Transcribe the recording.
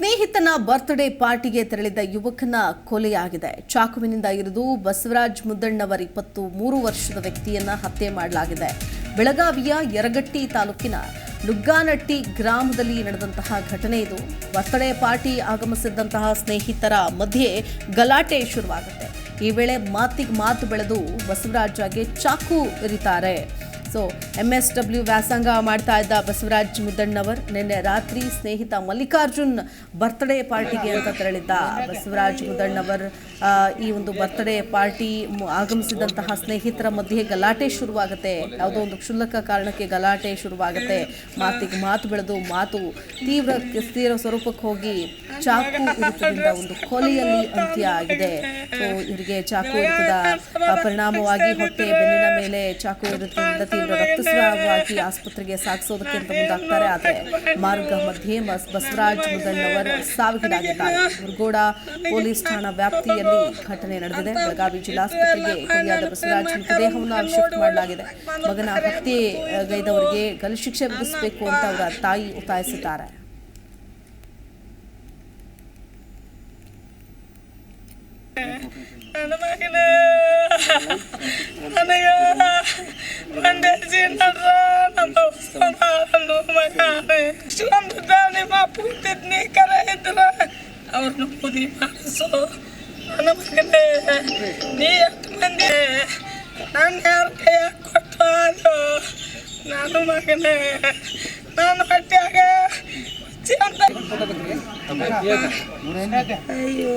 ಸ್ನೇಹಿತನ ಬರ್ತ್ಡೇ ಪಾರ್ಟಿಗೆ ತೆರಳಿದ ಯುವಕನ ಕೊಲೆಯಾಗಿದೆ. ಚಾಕುವಿನಿಂದ ಇರಿದು ಬಸವರಾಜ್ ಮುದ್ದಣ್ಣವರ್ ಇಪ್ಪತ್ತು ಮೂರು ವರ್ಷದ ವ್ಯಕ್ತಿಯನ್ನ ಹತ್ಯೆ ಮಾಡಲಾಗಿದೆ. ಬೆಳಗಾವಿಯ ಯರಗಟ್ಟಿ ತಾಲೂಕಿನ ನುಗ್ಗಾನಟ್ಟಿ ಗ್ರಾಮದಲ್ಲಿ ನಡೆದಂತಹ ಘಟನೆ ಇದು. ಬರ್ತ್ಡೇ ಪಾರ್ಟಿ ಆಗಮಿಸಿದ್ದಂತಹ ಸ್ನೇಹಿತರ ಮಧ್ಯೆ ಗಲಾಟೆ ಶುರುವಾಗುತ್ತೆ. ಈ ವೇಳೆ ಮಾತಿಗೆ ಮಾತು ಬೆಳೆದು ಬಸವರಾಜಗೆ ಚಾಕು ಇರಿತಾರೆ. ಸೊ ಎಂ ಎಸ್ ಡಬ್ಲ್ಯೂ ವ್ಯಾಸಂಗ ಮಾಡ್ತಾ ಇದ್ದ ಬಸವರಾಜ್ ಮುದ್ದಣ್ಣವರ್, ನಿನ್ನೆ ರಾತ್ರಿ ಸ್ನೇಹಿತ ಮಲ್ಲಿಕಾರ್ಜುನ್ ಬರ್ತ್ಡೇ ಪಾರ್ಟಿಗೆ ಅಂತ ತೆರಳಿದ್ದ ಬಸವರಾಜ್ ಮುದ್ದಣ್ಣವರ್ ಈ ಒಂದು ಬರ್ತ್ಡೇ ಪಾರ್ಟಿ ಆಗಮಿಸಿದಂತಹ ಸ್ನೇಹಿತರ ಮಧ್ಯೆ ಗಲಾಟೆ ಶುರುವಾಗುತ್ತೆ. ಯಾವುದೋ ಒಂದು ಕ್ಷುಲ್ಲಕ ಕಾರಣಕ್ಕೆ ಗಲಾಟೆ ಶುರುವಾಗುತ್ತೆ. ಮಾತಿಗೆ ಮಾತು ಬೆಳೆದು, ಮಾತು ತೀವ್ರ ತೀವ್ರ ಸ್ವರೂಪಕ್ಕೆ ಹೋಗಿ ಚಾಕು ಇರುತ್ತದಿಂದ ಒಂದು ಕೊಲೆಯಲ್ಲಿ ಅಂತ್ಯ ಆಗಿದೆ ಸೊ ಇವರಿಗೆ ಚಾಕು ಇರುತ್ತದ ಪರಿಣಾಮವಾಗಿ ಹೊಟ್ಟೆ ಬೆನ್ನಿನ ಮೇಲೆ ಚಾಕು ಇರಿತದಿಂದ ತೀವ್ರ ರಕ್ತಸ್ರಾವವಾಗಿ ಆಸ್ಪತ್ರೆಗೆ ಸಾಗಿಸೋದಕ್ಕೆ ಅಂತ ಮುಂದಾಗ್ತಾರೆ ಆದರೆ ಮಾರ್ಗ ಮಧ್ಯೆ ಬಸ್ ಬಸವರಾಜ್ ಮುದ್ದಣ್ಣವರ್ ಸಾವಿಗೀಡಾಗಿದ್ದಾರೆ. ಮುರುಗೋಡ ಪೊಲೀಸ್ ಠಾಣಾ ವ್ಯಾಪ್ತಿಯಲ್ಲಿ ಘಟನೆ ನಡೆದಿದೆ. ಬೆಳಗಾವಿ ಜಿಲ್ಲಾಸ್ಪತ್ರೆಗೆ ಕೊಲೆಯಾದ ಬಸವರಾಜ್ ಮೃತದೇಹವನ್ನು ಶಿಫ್ಟ್ ಮಾಡಲಾಗಿದೆ. ಮಗನ ಹತ್ಯೆಗೈದವರಿಗೆ ಗಲ್ಲು ಶಿಕ್ಷೆ ವಿಧಿಸಬೇಕು ಅಂತ ಅವರ ತಾಯಿ ಒತ್ತಾಯಿಸಿದ್ದಾರೆ. ನನ್ನ ಮಗನ அன்னையா வந்தாச்சு நல்லா நம்ம வந்துட்டானே మా పూర్తిని కరాయిద్దురా అవును పుది మనసు మనమగనే నీ ఎంతమంది నన్ను ఎవరికయ్యా కొట్టవాదు నన్ను మగనే నన్ను పట్టాక అయ్యో